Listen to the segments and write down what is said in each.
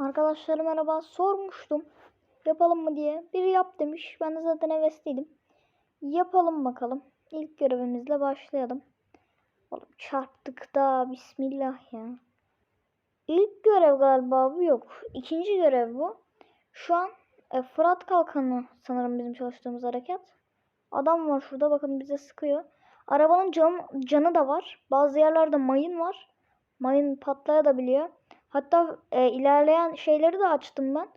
Arkadaşlarım merhaba sormuştum. Yapalım mı diye. Biri yap demiş. Ben de zaten hevesliydim. Yapalım bakalım. İlk görevimizle başlayalım. Oğlum çarptık da bismillah ya. İlk görev galiba bu yok. İkinci görev bu. Şu an e, Fırat Kalkanı sanırım bizim çalıştığımız hareket. Adam var şurada bakın bize sıkıyor. Arabanın can, canı da var. Bazı yerlerde mayın var. Mayın patlayabiliyor. Hatta e, ilerleyen şeyleri de açtım ben.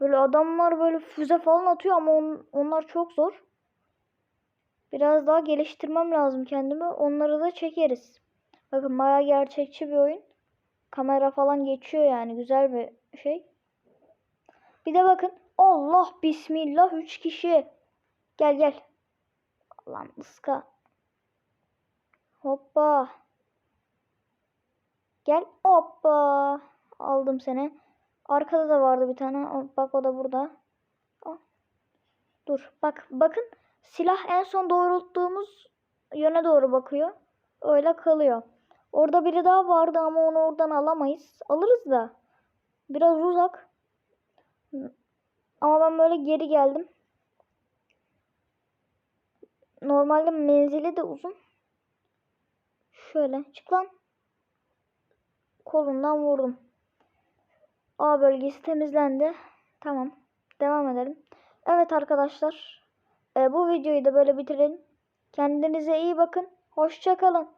Böyle adamlar böyle füze falan atıyor ama on- onlar çok zor. Biraz daha geliştirmem lazım kendimi. Onları da çekeriz. Bakın bayağı gerçekçi bir oyun. Kamera falan geçiyor yani güzel bir şey. Bir de bakın Allah bismillah 3 kişi. Gel gel. Lan ıska. Hoppa. Gel hoppa. Aldım seni. Arkada da vardı bir tane. Bak o da burada. Dur. Bak bakın silah en son doğrulttuğumuz yöne doğru bakıyor. Öyle kalıyor. Orada biri daha vardı ama onu oradan alamayız. Alırız da. Biraz uzak. Ama ben böyle geri geldim. Normalde menzili de uzun. Şöyle çık lan. Kolundan vurdum. A bölgesi temizlendi. Tamam. Devam edelim. Evet arkadaşlar. e, bu videoyu da böyle bitirelim. Kendinize iyi bakın. Hoşça kalın.